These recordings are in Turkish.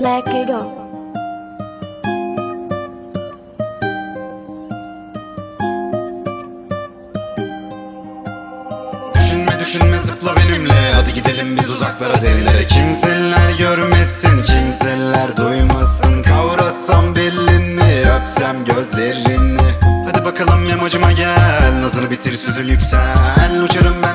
Black Eagle. Düşünme düşünme zıpla benimle. Hadi gidelim biz uzaklara derinlere Kimseler görmesin kimseler duymasın. Kavrasam belini öpsem gözlerini. Hadi bakalım yamacıma gel. Nazını bitir süzül yüksel. Uçarım ben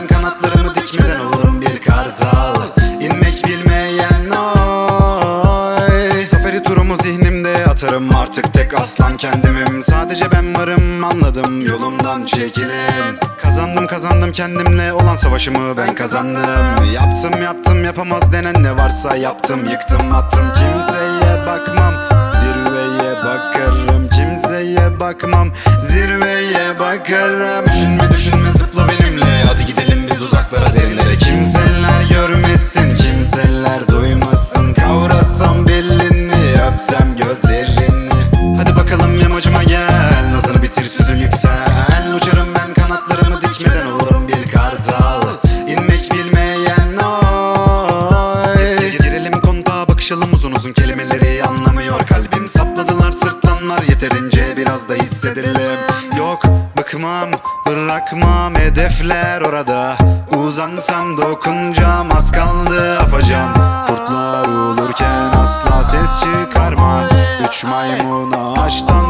Zihnimde atarım Artık tek aslan kendimim. Sadece ben varım anladım Yolumdan çekilin Kazandım kazandım kendimle olan savaşımı ben kazandım. Yaptım yaptım yapamaz denen ne varsa yaptım. Yıktım attım kimseye bakmam. Zirveye bakarım kimseye bakmam. Zirveye bakarım. Düşünme düşünme zıpla benimle bıkmam bırakmam hedefler orada. Uzansam dokunacağım az kaldı apacan Kurtlar ulurken asla ses çıkarma Üç maymun ağaçtan